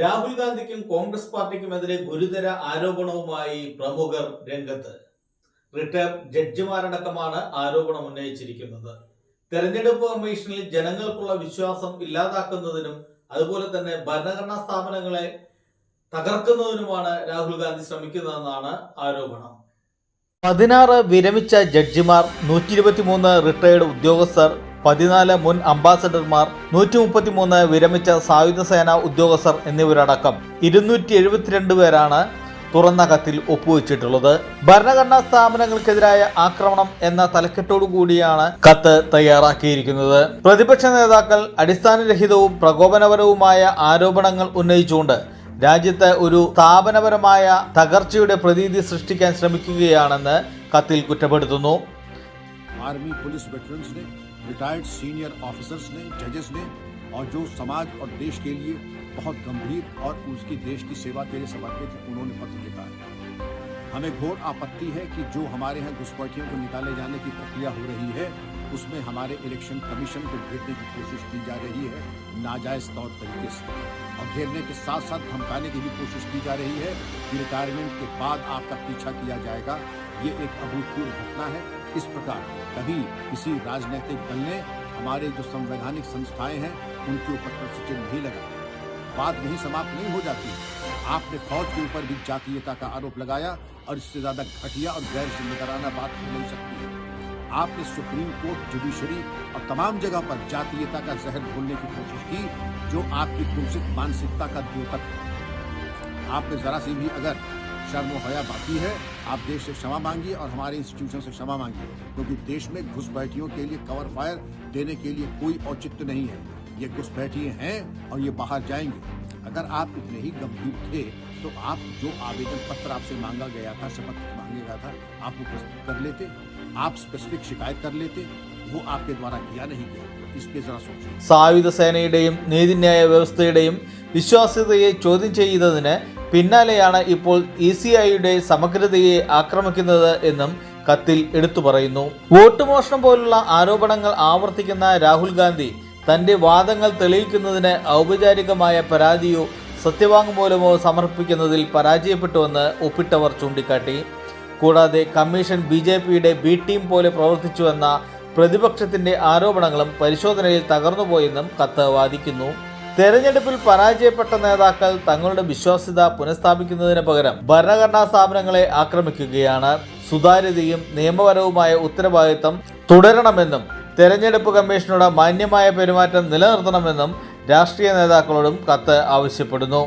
രാഹുൽ ഗാന്ധിക്കും കോൺഗ്രസ് പാർട്ടിക്കുമെതിരെ ഗുരുതര ആരോപണവുമായി പ്രമുഖർ രംഗത്ത്. റിട്ടയർ ജഡ്ജിമാരടക്കമാണ് ആരോപണം ഉന്നയിച്ചിരിക്കുന്നത്. തെരഞ്ഞെടുപ്പ് കമ്മീഷനിൽ ജനങ്ങൾക്കുള്ള വിശ്വാസം ഇല്ലാതാക്കുന്നതിനും അതുപോലെ തന്നെ ഭരണഘടനാ സ്ഥാപനങ്ങളെ തകർക്കുന്നതിനുമാണ് രാഹുൽ ഗാന്ധി ശ്രമിക്കുന്നതെന്നാണ് ആരോപണം. പതിനാറ് വിരമിച്ച ജഡ്ജിമാർ നൂറ്റി ഇരുപത്തിമൂന്ന് റിട്ടയർഡ് ഉദ്യോഗസ്ഥർ പതിനാല് മുൻ അംബാസഡർമാർ നൂറ്റി മുപ്പത്തിമൂന്ന് വിരമിച്ച സായുധ സേനാ ഉദ്യോഗസ്ഥർ എന്നിവരടക്കം ഇരുന്നൂറ്റി എഴുപത്തിരണ്ട് പേരാണ് തുറന്ന കത്തിൽ ഒപ്പുവെച്ചിട്ടുള്ളത്. ഭരണഘടനാ സ്ഥാപനങ്ങൾക്കെതിരായ ആക്രമണം എന്ന തലക്കെട്ടോടു കൂടിയാണ് കത്ത് തയ്യാറാക്കിയിരിക്കുന്നത്. പ്രതിപക്ഷ നേതാക്കൾ അടിസ്ഥാനരഹിതവും പ്രകോപനപരവുമായ ആരോപണങ്ങൾ ഉന്നയിച്ചുകൊണ്ട് രാജ്യത്ത് ഒരു സ്ഥാപനപരമായ തകർച്ചയുടെ പ്രതീതി സൃഷ്ടിക്കാൻ ശ്രമിക്കുകയാണെന്ന് കത്തിൽ കുറ്റപ്പെടുത്തുന്നു. ആർമി പോലീസ് വെറ്ററൻസിനെ रिटायर्ड सीनियर ऑफिसर्स ने, जजेस ने, और जो समाज और देश के लिए बहुत गंभीर और उसकी देश की सेवा के लिए समर्पित उन्होंने पत्र लिखा है। हमें घोर आपत्ति है कि जो हमारे यहाँ घुसपैठियों को निकाले जाने की प्रक्रिया हो रही है, उसमें हमारे इलेक्शन कमीशन को घेरने की कोशिश की जा रही है, नाजायज तौर तरीके से। और घेरने के साथ साथ धमकाने की भी कोशिश की जा रही है कि रिटायरमेंट के बाद आपका पीछा किया जाएगा। ये एक अभूतपूर्व घटना है। इस प्रकार कभी किसी राजनीतिक दल ने हमारे जो संवैधानिक संस्थाएँ हैं, उनके ऊपर चिन्ह नहीं लगाया। बात यही समाप्त नहीं हो जाती। आपने फौज के ऊपर भी जातीयता का आरोप लगाया और इससे ज़्यादा घटिया और गैर जिम्मेदाराना बात हो नहीं सकती है। आपने सुप्रीम कोर्ट, जुडिशरी और तमाम जगह पर जातीयता का जहर घोलने की कोशिश की, जो आपकी कुंसित मानसिकता का द्योतक है। आपने जरा सी भी अगर शर्म हया बाकी है आप देश से क्षमा मांगिए और हमारे इंस्टीट्यूशन से क्षमा मांगिए क्योंकि देश में घुसपैठियों के लिए कवर फायर देने के लिए कोई औचित्य नहीं है ये घुसपैठिए हैं और ये बाहर जाएंगे अगर आप इतने ही गंभीर थे तो आप जो आवेदन पत्र आपसे मांगा गया था शपथ मांगा गया था आप वो प्रस्तुत कर लेते आप स्पेसिफिक शिकायत कर लेते वो आपके द्वारा किया नहीं गया इस पे जरा सोचिए സായുധ സേനയുടെയും നീതിന്യായ വ്യവസ്ഥയുടെയും വിശ്വാസ്യതയെ ചോദ്യം ചെയ്തതിന് പിന്നാലെയാണ് ഇപ്പോൾ ഇ സി ഐയുടെ സമഗ്രതയെ ആക്രമിക്കുന്നത് എന്നും കത്തിൽ എടുത്തു പറയുന്നു. വോട്ട് മോഷണം പോലുള്ള ആരോപണങ്ങൾ ആവർത്തിക്കുന്ന രാഹുൽ ഗാന്ധി തന്റെ വാദങ്ങൾ തെളിയിക്കുന്നതിന് ഔപചാരികമായ പരാതിയോ സത്യവാങ്മൂലമോ സമർപ്പിക്കുന്നതിൽ പരാജയപ്പെട്ടുവെന്ന് ഒപ്പിട്ടവർ ചൂണ്ടിക്കാട്ടി. കൂടാതെ കമ്മീഷൻ ബി ജെ പിയുടെ ബി ടീം പോലെ പ്രവർത്തിച്ചുവെന്ന പ്രതിപക്ഷത്തിന്റെ ആരോപണങ്ങളും പരിശോധനയിൽ തകർന്നുപോയെന്നും കത്ത് വാദിക്കുന്നു. തെരഞ്ഞെടുപ്പിൽ പരാജയപ്പെട്ട നേതാക്കൾ തങ്ങളുടെ വിശ്വാസ്യത പുനഃസ്ഥാപിക്കുന്നതിന് പകരം ഭരണഘടനാ സ്ഥാപനങ്ങളെ ആക്രമിക്കുകയാണ്. സുതാര്യതയും നിയമപരവുമായ ഉത്തരവാദിത്തം തുടരണമെന്നും തെരഞ്ഞെടുപ്പ് കമ്മീഷനോട് മാന്യമായ പെരുമാറ്റം നിലനിർത്തണമെന്നും രാഷ്ട്രീയ നേതാക്കളോടും കത്ത് ആവശ്യപ്പെടുന്നു.